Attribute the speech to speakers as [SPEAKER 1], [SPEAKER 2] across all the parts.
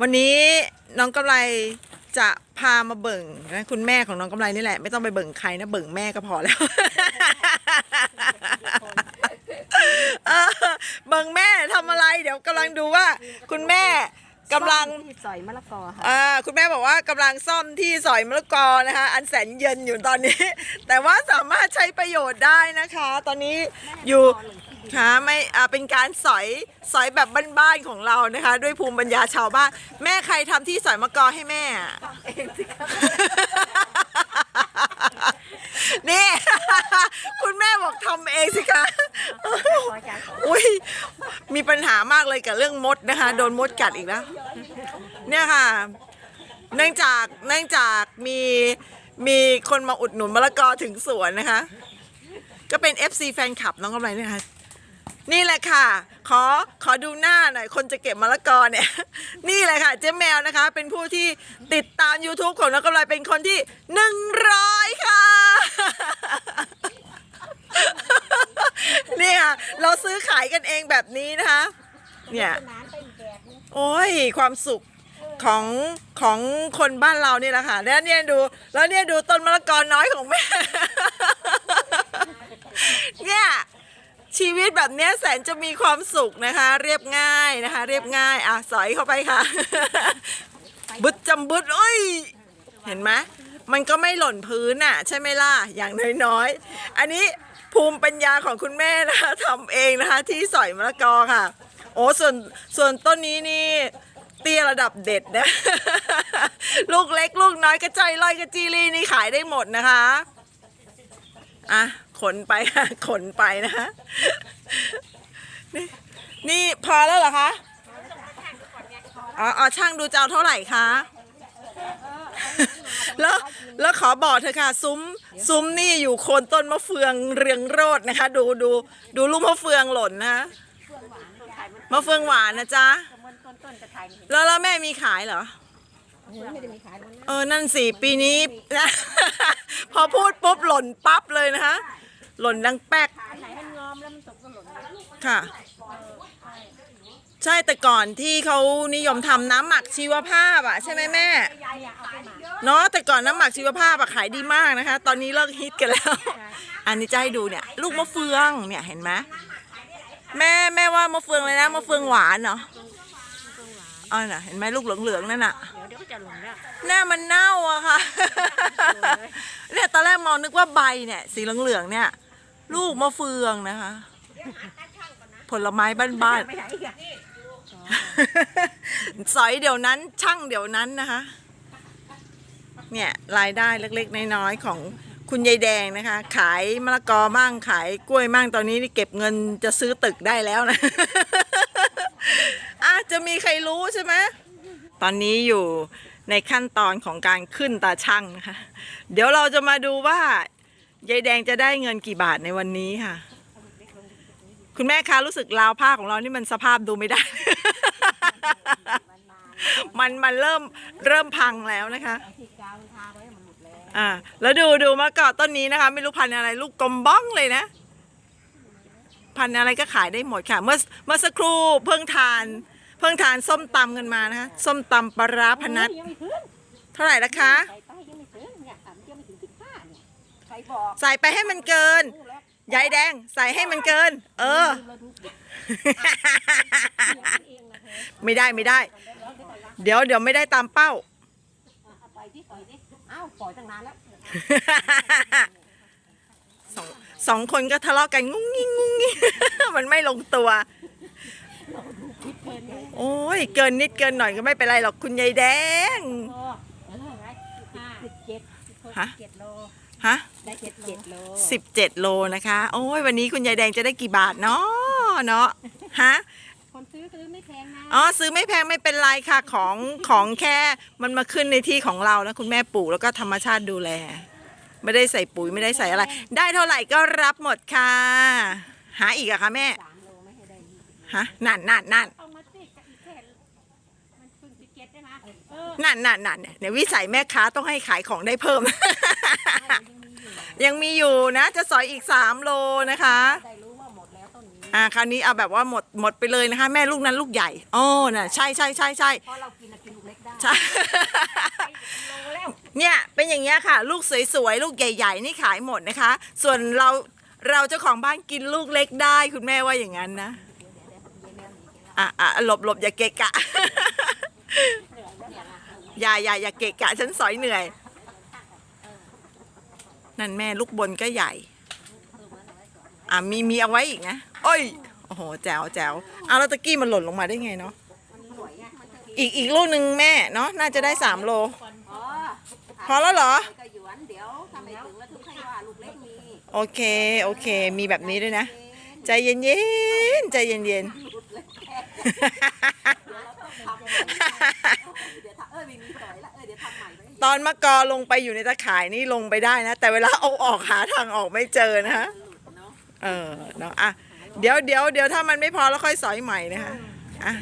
[SPEAKER 1] วันนี้น้องกำไรจะพามาเบิ่งนะคุณแม่ของน้องกำไรนี่แหละ ไม่ต้องไปเบิ่งใครนะเบิ่งแม่ก็พอแล้วเออเบิ่งแม่ทำอะไร เดี๋ยวกำลังดูว่า คุณแม่กำลัง
[SPEAKER 2] ที่สอยมะละกอค่ะ
[SPEAKER 1] อ่าคุณแม่บอกว่ากำลังซ่อมที่สอยมะละกอนะคะ อันแสนเย็นอยู่ตอนนี้ แต่ว่าสามารถใช้ประโยชน์ได้นะคะ ตอนนี้อยู่ ค่ะไม่อ่าเป็นการสอยสอยแบบบ้านๆของเรานะคะ ด้วยภูมิปัญญาชาวบ้านแม่ใครทำที่สอยมะกอให้แม่อะ นี่ คุณแม่บอกทำเองสิคะอุ้ยมีปัญหามากเลยกับเรื่องมดนะคะ โดนมดกัดอีกแล้ว เนี่ยค่ะ เนื่องจากเนื่องจากมีมีคนมาอุดหนุนมะละกอถึงสวนนะคะ ก็เป็น FC แฟนคลับน้องกำไรเนี่ยค่ะ นี่แหละค่ะ ขอขอดูหน้าหน่อย คนจะเก็บมะละกอเนี่ย นี่แหละค่ะ เจ๊แมวนะคะ เป็นผู้ที่ติดตาม YouTube ของน้องกำไรเป็นคนที่หนึ่งร้อยค่ะนี่ค่ะเราซื้อขายกันเองแบบนี้นะคะ เนี่ย โอ้ย ความสุขของของคนบ้านเราเนี่ยแหละค่ะ แล้วเนี่ยดู แล้วเนี่ยดูต้นมะละกอน้อยของแม่ เนี่ย ชีวิตแบบนี้แสนจะมีความสุขนะคะ เรียบง่ายนะคะ เรียบง่ายอะสอยเข้าไปค่ะ บุดจำบุดเอ้ยเห็นไหมมันก็ไม่หล่นพื้นอะ ใช่ไหมล่ะ อย่างน้อยๆ อันนี้ภูมิปัญญาของคุณแม่นะคะทำเองนะคะ ที่สอยมะละกอค่ะ โอ้ส่วนส่วนต้นนี้นี่เตี้ยระดับเด็ดนะ ลูกเล็ก ลูกน้อยกระจายลอยกระจีรีนี่ขายได้หมดนะคะ อะ ขนไปค่ะขนไปนะคะนี่นี่พอแล้วเหรอคะอ๋อออช่างดูจะเอาเท่าไหร่คะแล้วแล้วขอบอกเธอค่ะ ซุ้มซุ้มนี่อยู่โคนต้นมะเฟืองเรืองโรดนะคะ ดูดูดูลูกมะเฟืองหล่นนะมะเฟืองหวานนะจ๊ะแล้วแล้วแม่มีขายเหรอเออนั่นสิปีนี้ พอพูดปุ๊บหล่นปั๊บเลยนะคะ หล่นดังแป๊ก
[SPEAKER 2] อันไหนมันงอมแล้วมันตกก็หล่นนะ
[SPEAKER 1] ค่ะ ใช่แต่ก่อนที่เขานิยมทำน้ำหมักชีวภาพอะใช่ไหมแม่
[SPEAKER 2] ยายอะเอาไปหมัก
[SPEAKER 1] เนาะแต่ก่อนน้ำหมักชีวภาพอะขายดีมากนะคะ ตอนนี้เลิกฮิตกันแล้ว อันนี้จะให้ดูเนี่ย ลูกมะเฟืองเนี่ยเห็นไหมแม่แม่ว่ามะเฟืองเลยนะมะเฟืองหวานเนาะอ๋อน่ะเห็นไหมลูกเหลืองๆนั่นน่ะ
[SPEAKER 2] เดี๋ยวเดี๋ยวก็จะหล่นแล้ว
[SPEAKER 1] หน้ามันเน่าอะค่ะ เนี่ยตอนแรกมองนึกว่าใบเนี่ยสีเหลืองๆเนี่ย ลูกมะเฟืองนะคะ ผลไม้บ้าน
[SPEAKER 2] ไม่ไหนอีกอะ
[SPEAKER 1] ๆสอยเดี๋ยวนั้นช่างเดี๋ยวนั้นนะคะ เนี่ยรายได้เล็กๆ น้อยๆ ของคุณยายแดงนะคะ ขายมะละกอมั่งขายกล้วยมั่งตอนนี้นี่เก็บเงินจะซื้อตึกได้แล้วนะอะจะมีใครรู้ใช่ไหมตอนนี้อยู่ในขั้นตอนของการขึ้นตาช่างนะคะ เดี๋ยวเราจะมาดูว่า ยายแดงจะได้เงินกี่บาทในวันนี้ค่ะ คุณแม่คะรู้สึกราวผ้าของเรานี่มันสภาพดูไม่ได้ มันมันเริ่มเริ่มพังแล้วนะคะ
[SPEAKER 2] ที่กาวทาไว้มันหมดแล้ว
[SPEAKER 1] อ่า แล้วดูดูมะกอกต้นนี้นะคะ ไม่รู้พันธุ์อะไรลูกกลมบ้องเลยนะ พันธุ์อะไรก็ขายได้หมดค่ะ เมื่อเมื่อสักครู่เพิ่งทาน เพิ่งทานส้มตำกันมานะคะส้มตำปลาร้าพนัท
[SPEAKER 2] ยังไม่ถึง
[SPEAKER 1] เท่าไหร่ละคะ
[SPEAKER 2] ใส่ไป บอก
[SPEAKER 1] ใส่ไปให้มันเกิน
[SPEAKER 2] รู้แล้ว
[SPEAKER 1] ยายแดง ใส่ให้มันเกิน เออ
[SPEAKER 2] เราดูผิดเองนะเธอ
[SPEAKER 1] ไม่ได้ไม่ได้เดี๋ยวเดี๋ยวไม่ได้ตามเป้า
[SPEAKER 2] เอาไปที่ปล่อยดิเอ้าปล่อยตั้งนานแล้ว
[SPEAKER 1] สองสองคนก็ทะเลาะกันงุ้งงิ้งงุ้งงิ้ง มันไม่ลงตัว
[SPEAKER 2] คิดเพลินเลย
[SPEAKER 1] โอ้ยเกินนิดเกินหน่อยก็ไม่เป็นไรหรอกคุณยายแดง
[SPEAKER 2] พอเออไงสิบเจ็ด
[SPEAKER 1] ฮะ
[SPEAKER 2] เจ็ดโล
[SPEAKER 1] ฮะ
[SPEAKER 2] ได้เจ็ดเจ็ดโล
[SPEAKER 1] สิบเจ็ดโลนะคะ โอ้ยวันนี้คุณยายแดงจะได้กี่บาทเนาะเนาะฮะ
[SPEAKER 2] คนซื้อซื้อไม่แพงนะ
[SPEAKER 1] อ๋อซื้อไม่แพงไม่เป็นไรค่ะของของแค่มันมาขึ้นในที่ของเราแล้วคุณแม่ปลูกแล้วก็ธรรมชาติดูแล ไม่ได้ใส่ปุ๋ยไม่ได้ใส่อะไร ได้เท่าไหร่ก็รับหมดค่ะ หาอีกอะคะแม่
[SPEAKER 2] สามโลไม่ให้ได้ยี่สิบ
[SPEAKER 1] ฮะนั่นนั่นนั่น
[SPEAKER 2] เอามาสิกับอีกแค่มันเพิ่งสิบเจ็ดได้ไหมเออ
[SPEAKER 1] นั่นนั่นนั่นเนี่ยวิสัยแม่ค้าต้องให้ขายของได้เพิ่ม
[SPEAKER 2] ยังมีอ ยู่
[SPEAKER 1] ยังมีอยู่นะ จะสอยอีก3โลนะคะ
[SPEAKER 2] ได้รู้ว่าหมดแล้วต้นนี้
[SPEAKER 1] อ่าคราวนี้เอาแบบว่าหมดหมดไปเลยนะคะ แม่ลูกนั้นลูกใหญ่โอ้น่ะใช่ใช่ใช่ใช่
[SPEAKER 2] เพราะเรากินอะกินลูกเล็กได้
[SPEAKER 1] ใช่
[SPEAKER 2] โลแล้ว
[SPEAKER 1] เนี่ยเป็นอย่างเงี้ยค่ะ ลูกสวยๆลูกใหญ่ ๆ นี่ขายหมดนะคะ ส่วนเราเราเจ้าของบ้านกินลูกเล็กได้ คุณแม่ว่าอย่างนั้นนะอะอะหลบหลบอย่าเกะกะ อย่าอย่าอย่าเกะกะฉันสอยเหนื่อย นั่นแม่ลูกบนก็ใหญ่ อะมีมีเอาไว้อีกนะโอ้ยโอ้โหแจ๋วแจ๋วเอาแล้วตะกี้มันหล่นลงมาได้ไงเนาะอีกอีกลูกหนึ่งแม่เนาะน่าจะได้สามโล
[SPEAKER 3] อ๋อ
[SPEAKER 1] พอแล้วเหรอ
[SPEAKER 3] ก็หยวนเดี๋ยวถ้าไม่ถึงแล้วถึงให้ว่าลูกเล็กมี
[SPEAKER 1] โอเค โอเค มีแบบนี้ด้วยนะ ใจเย็นๆใจเย็น
[SPEAKER 3] เดี๋ยวเราต้องทำเดี๋ยวทำเอ้ยไม่มีสอยละเอ้ยเดี๋ยวทำใหม่ไว้
[SPEAKER 1] ๆ ตอนมะกอลงไปอยู่ในตะข่ายนี่ลงไปได้นะ แต่เวลาเอาออกหาทางออกไม่เจอนะฮะ
[SPEAKER 3] หลุดเนาะ
[SPEAKER 1] เออเนาะอะเดี๋ยวเดี๋ยวเดี๋ยวถ้ามันไม่พอแล้วค่อยสอยใหม่นะคะอะ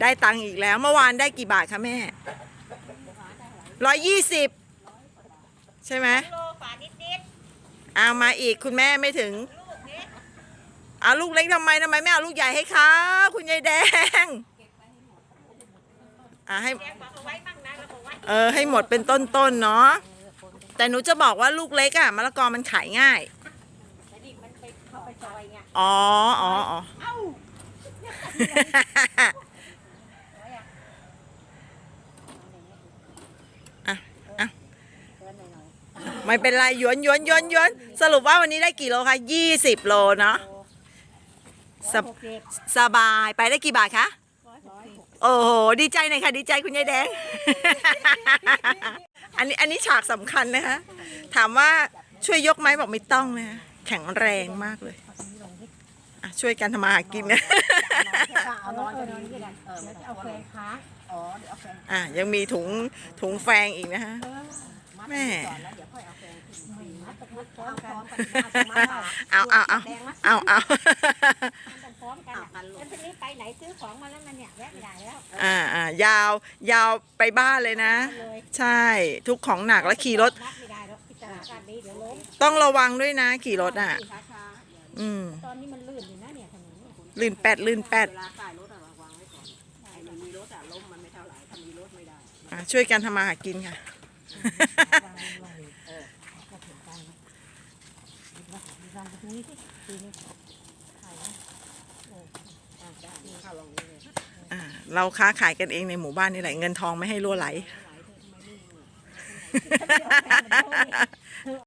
[SPEAKER 1] ได้ตังค์อีกแล้วเมื่อวานได้กี่บาทคะแม่ร้อยยี่สิบใช่ไหม
[SPEAKER 2] โลฝานิดนิด
[SPEAKER 1] เอามาอีกคุณแม่ไม่ถึง
[SPEAKER 2] ลูกนี้
[SPEAKER 1] เอาลูกเล็กทำไมทำไมไม่เอาลูกใหญ่ให้คะคุณยายแดง อะให้
[SPEAKER 2] แกบอกเอาไว้บ้างนะเราบอกว่า
[SPEAKER 1] เออให้หมดเป็นต้นๆเนาะแต่หนูจะบอกว่าลูกเล็กอะมะละกอมันขายง่าย
[SPEAKER 2] แต่นี่มันไปเข้าไปซอยไง
[SPEAKER 1] อ๋ออ๋ออ๋อ
[SPEAKER 2] เอ้า
[SPEAKER 1] อะอะไม่เป็นไรหยวนหยวนหยวนหยวนสรุปว่าวันนี้ได้กี่โลคะยี่สิบโลเนาะสบ
[SPEAKER 2] หกสิบ
[SPEAKER 1] สบายไปได้กี่บาทคะ
[SPEAKER 2] ร้อยหกสิบ
[SPEAKER 1] โอ้โหดีใจหน่อยค่ะ ดีใจคุณยายแดง อันนี้อันนี้ฉากสำคัญนะคะ ถามว่าช่วยยกไหมบอกไม่ต้องนะแข็งแรงมากเลยอะช่วยกันทำมาหากินนะ
[SPEAKER 2] เอานอนก็ดีก็ได้เออแล้วจะเอาแฟนค้า
[SPEAKER 3] อ๋อเดี๋ยวเอาแฟน
[SPEAKER 1] อะยังมีถุงถุงแฟงอีกนะคะ
[SPEAKER 3] มัด
[SPEAKER 1] แม่
[SPEAKER 3] ก่อนแล้วเดี๋ยวค่อยเอาแฟน
[SPEAKER 2] มัดมัดพร้อ
[SPEAKER 3] เอา
[SPEAKER 2] มกั
[SPEAKER 3] น
[SPEAKER 1] เอาเอาเอาเอาเอา
[SPEAKER 2] อของมาแล้วมันเนี่ยแวะไม่ได้แล้ว
[SPEAKER 1] อ่าอ่ายาวยาวไปบ้านเลยนะ
[SPEAKER 2] เลย
[SPEAKER 1] ใช่ทุกของหนักแล้วขี่รถ
[SPEAKER 2] มัดไม่ได้แล้วพิจารณาการนี้เดี๋ยวล้ม
[SPEAKER 1] ต้องระวังด้วยนะ ขี่รถอะ
[SPEAKER 3] ช้าๆเดี๋ยว
[SPEAKER 1] อืม
[SPEAKER 2] ตอนนี้มันลื่นอยู่นะเนี่ยถนนเนี่ย
[SPEAKER 1] ลื่นแปดลื่นแปด
[SPEAKER 3] เวลาใส่รถอะวางไว้ก่อนไอ้ไม่มีรถอะล้มมันไม่เท่าไหร่ถ้ามีรถไม่ได้
[SPEAKER 1] อะช่วยกันทำมาหากินค่ะ
[SPEAKER 2] ลองตรงนี้สิทีนี้ถ่ายนะเอออะได้
[SPEAKER 3] เข้าลองนี้เลย
[SPEAKER 1] อ่าเราค้าขายกันเองในหมู่บ้านนี่แหละเงินทองไม่ให้รั่วไหล